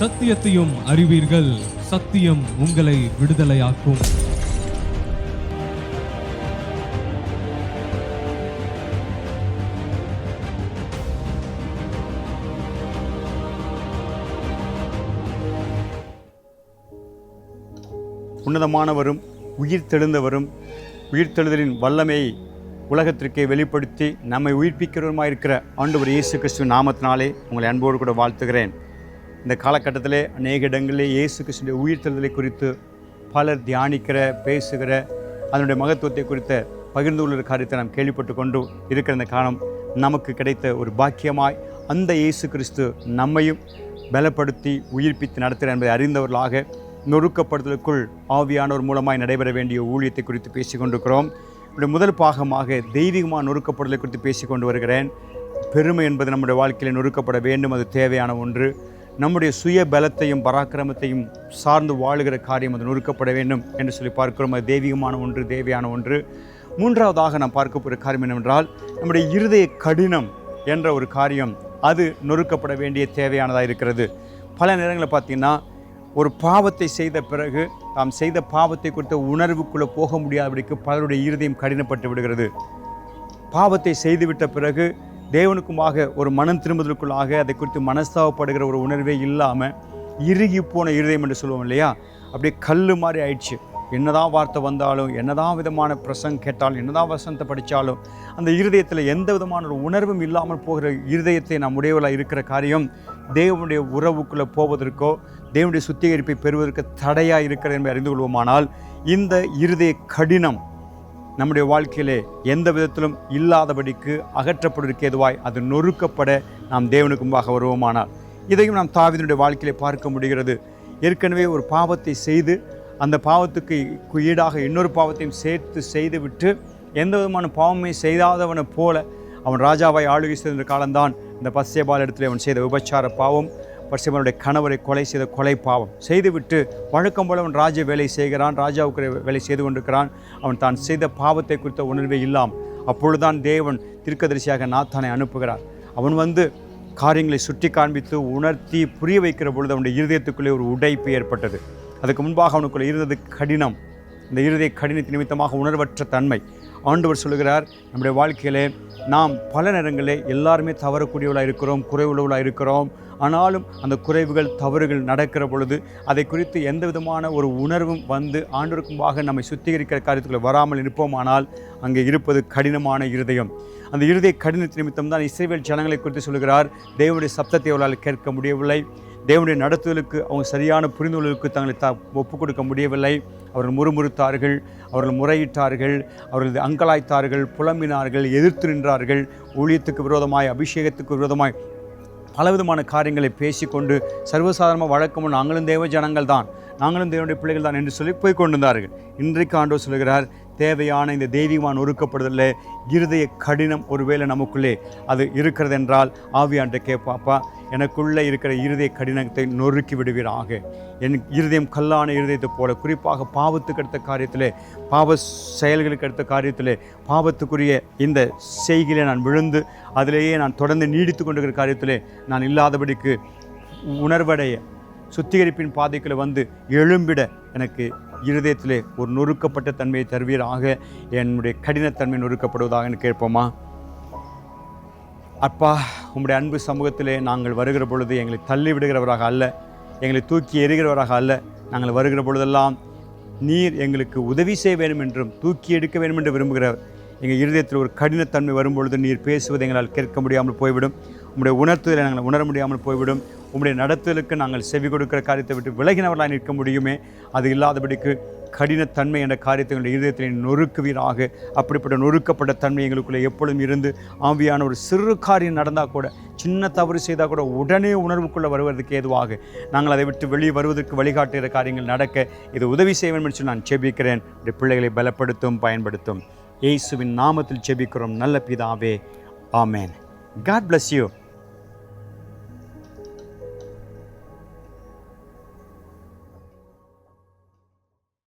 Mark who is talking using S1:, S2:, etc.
S1: சத்தியத்தையும் அறிவீர்கள். சத்தியம் உங்களை விடுதலையாக்கும்.
S2: உன்னதமானவரும் உயிர் தெழுந்தவரும் உயிர் தெழுதலின் வல்லமையை உலகத்திற்கே வெளிப்படுத்தி நம்மை உயிர்ப்பிக்கிறவருமாயிருக்கிற ஆண்டவர் இயேசு கிறிஸ்துவின் நாமத்தினாலே உங்களை அன்போடு கூட வாழ்த்துகிறேன். இந்த காலகட்டத்திலே அநேக இடங்களிலே இயேசு கிறிஸ்துடைய உயிர்த்தெழுதலை குறித்து பலர் தியானிக்கிற பேசுகிற அதனுடைய மகத்துவத்தை குறித்த பகிர்ந்து கொள்கிற காரியத்தை நாம் கேள்விப்பட்டு கொண்டு இருக்கிற இந்த காலம் நமக்கு கிடைத்த ஒரு பாக்கியமாய் அந்த இயேசு கிறிஸ்து நம்மையும் பலப்படுத்தி உயிர்ப்பித்து நடத்துகிறார் என்பதை அறிந்தவர்களாக நொறுக்கப்படுதலுக்குள் ஆவியானோர் மூலமாய் நடைபெற வேண்டிய ஊழியத்தை குறித்து பேசிக் கொண்டிருக்கிறோம். இப்படி முதல் பாகமாக தெய்வீகமாக நொறுக்கப்படுதலை குறித்து பேசிக்கொண்டு வருகிறேன். பெருமை என்பது நம்முடைய வாழ்க்கையில் நொறுக்கப்பட வேண்டும். அது தேவையான ஒன்று. நம்முடைய சுய பலத்தையும் பராக்கிரமத்தையும் சார்ந்து வாழுகிற காரியம் அது நொறுக்கப்பட வேண்டும் என்று சொல்லி பார்க்கிறோம். அது தெய்வீகமான ஒன்று தேவையான ஒன்று. மூன்றாவதாக நாம் பார்க்க போகிற காரியம் என்னவென்றால் நம்முடைய இருதய கடினம் என்ற ஒரு காரியம் அது நொறுக்கப்பட வேண்டிய தேவையானதாக இருக்கிறது. பல நேரங்களில் பார்த்திங்கன்னா ஒரு பாவத்தை செய்த பிறகு தாம் செய்த பாவத்தை குறித்த உணர்வுக்குள்ளே போக முடியாதபடிக்கு பலருடைய இருதயம் கடினப்பட்டு விடுகிறது. பாவத்தை செய்துவிட்ட பிறகு தேவனுக்குமாக ஒரு மனம் திரும்புதலுக்குள்ளாக அதை குறித்து மனஸ்தாவப்படுகிற ஒரு உணர்வே இல்லாமல் இறுகி போன இருதயம் என்று சொல்லுவோம் இல்லையா? அப்படியே கல் மாதிரி ஆயிடுச்சு. என்னதான் வார்த்தை வந்தாலும் என்னதான் விதமான பிரசங்க கேட்டாலும் என்னதான் வசனத்தை படித்தாலும் அந்த இருதயத்தில் எந்த விதமான ஒரு உணர்வும் இல்லாமல் போகிற இருதயத்தை நாம் உடையவளாக இருக்கிற காரியம் தேவனுடைய உறவுக்குள்ளே போவதற்கோ தேவனுடைய சுத்திகரிப்பை பெறுவதற்கு தடையாக இருக்கிறது என்பதை அறிந்து கொள்வோமானால் இந்த இருதய கடினம் நம்முடைய வாழ்க்கையிலே எந்த விதத்திலும் இல்லாதபடிக்கு அகற்றப்படுவதற்கு ஏதுவாய் அது நொறுக்கப்பட நாம் தேவனுக்கு முன்பாக வருவோமானால் இதையும் நாம் தாவிதனுடைய வாழ்க்கையிலே பார்க்க முடிகிறது. ஏற்கனவே ஒரு பாவத்தை செய்து அந்த பாவத்துக்கு ஈடாக இன்னொரு பாவத்தையும் சேர்த்து செய்துவிட்டு எந்த விதமான பாவமே செய்தாதவனை போல அவன் ராஜாவாய் ஆளுகை செய்த காலம்தான் இந்த பத்சேபால் இடத்துல அவன் செய்த விபச்சார பாவம். பர்சிமனுடைய கணவரை கொலை செய்த கொலை பாவம். செய்துவிட்டு வழக்கம் போல அவன் ராஜ வேலை செய்கிறான் ராஜாவுக்கு வேலை செய்து கொண்டிருக்கிறான். அவன் தான் செய்த பாவத்தை குறித்த உணர்வே இல்லாம். அப்பொழுதுதான் தேவன் திருக்கதரிசியாக நாத்தானை அனுப்புகிறார். அவன் வந்து காரியங்களை சுட்டி காண்பித்து உணர்த்தி புரிய வைக்கிற பொழுது அவனுடைய இருதயத்துக்குள்ளே ஒரு உடைப்பு ஏற்பட்டது. அதுக்கு முன்பாக அவனுக்குள்ளே இருந்தது கடினம். இந்த இருதய கடினத்தின் நிமித்தமாக உணர்வற்ற தன்மை. ஆண்டவர் சொல்லுகிறார் நம்முடைய வாழ்க்கையிலே நாம் பல நேரங்களில் எல்லாருமே தவறக்கூடியவளாக இருக்கிறோம் குறைவுள்ளவளாக இருக்கிறோம் ஆனாலும் அந்த குறைவுகள் தவறுகள் நடக்கிற பொழுது அதை குறித்து எந்த விதமான ஒரு உணர்வும் வந்து ஆண்டவருக்கும்பாக நம்மை சுத்திகரிக்கிற காரியத்துக்குள்ள வராமல் இருப்போமானால் அங்கே இருப்பது கடினமான இருதயம். அந்த இருதய கடினத்தின் நிமித்தம் தான் இஸ்ரேல் ஜனங்களை குறித்து சொல்கிறார் தேவனுடைய சப்தத்தை அவர்களால் கேட்க முடியவில்லை. தேவனுடைய நடத்துதலுக்கு அவங்க சரியான புரிந்துணர்வுக்கு தங்களை த ஒப்புக் கொடுக்க முடியவில்லை. அவர்கள் முறுமுறுத்தார்கள் அவர்கள் முறையிட்டார்கள் அவர்கள் அங்கலாய்த்தார்கள் புலம்பினார்கள் எதிர்த்து நின்றார்கள். ஊழியத்துக்கு விரோதமாய் அபிஷேகத்துக்கு விரோதமாய் பலவிதமான காரியங்களை பேசிக்கொண்டு சர்வசாதாரணமாக வழக்கமும் நாங்களும் தேவ ஜனங்கள் தான் நாங்களும் தேவனுடைய பிள்ளைகள் தான் என்று சொல்லி போய் கொண்டிருந்தார்கள். இன்றைக்கு ஆண்டோ சொல்கிறார் தேவையான இந்த தெய்வீகமான ஒருக்கப்படுதலில் இருதய கடினம் ஒருவேளை நமக்குள்ளே அது இருக்கிறது என்றால் ஆவியாண்ட கேட்பாப்பா எனக்குள்ளே இருக்கிற இருதய கடினத்தை நொறுக்கி விடுவீராக. என் இருதயம் கல்லான இருதயத்தைப் போல குறிப்பாக பாவத்துக்கு அடுத்த காரியத்திலே பாவ செயல்களுக்கு அடுத்த காரியத்திலே பாவத்துக்குரிய இந்த செய்கையிலே நான் விழுந்து அதிலேயே நான் தொடர்ந்து நீடித்து கொண்டிருக்கிற காரியத்தில் நான் இல்லாதபடிக்கு உணர்வடைய சுத்திகரிப்பின் பாதைக்குள்ள வந்து எழும்பிட எனக்கு இருதயத்திலே ஒரு நொறுக்கப்பட்ட தன்மையை தருவீராக. என்னுடைய கடினத்தன்மை நொறுக்கப்படுவதாக கேட்போமா? அப்பா உம்முடைய அன்பு சமூகத்திலே நாங்கள் வருகிற பொழுது எங்களை தள்ளி விடுகிறவராக அல்ல. எங்களை தூக்கி எறிகிறவராக அல்ல. நாங்கள் வருகிற பொழுதெல்லாம் நீர் எங்களுக்கு உதவி செய்ய வேண்டும் என்றும் தூக்கி எடுக்க வேண்டும் என்று விரும்புகிறவர். எங்கள் இருதயத்தில் ஒரு கடினத்தன்மை வரும்பொழுது நீர் பேசுவதை எங்களால் கேட்க முடியாமல் போய்விடும். உம்முடைய உணர்த்துதலை நாங்கள் உணர முடியாமல் போய்விடும். உம்முடைய நடத்துதலுக்கு நாங்கள் செவி கொடுக்கிற காரியத்தை விட்டு விலகினவர்களாக நிற்க முடியுமே. அது இல்லாதபடிக்கு கடினத்தன்மை என்ற காரியத்தை எங்களுடைய இருதயத்தில் நொறுக்குவீராக. அப்படிப்பட்ட நொறுக்கப்பட்ட தன்மை எங்களுக்குள்ளே எப்பொழுதும் இருந்து ஆவியான ஒரு சிறு காரியம் நடந்தால் கூட சின்ன தவறு செய்தால் கூட உடனே உணர்வுக்குள்ளே வருவதற்கு ஏதுவாக. நாங்கள் அதை விட்டு வெளியே வருவதற்கு வழிகாட்டுகிற காரியங்கள் நடக்க இது உதவி செய்ய வேண்டும் என்று நான் செபிக்கிறேன். இந்த பிள்ளைகளை பலப்படுத்தும் பயன்படுத்தும். இயேசுவின் நாமத்தில் செபிக்கிறோம். நல்ல பிதாவே. ஆமேன். God bless you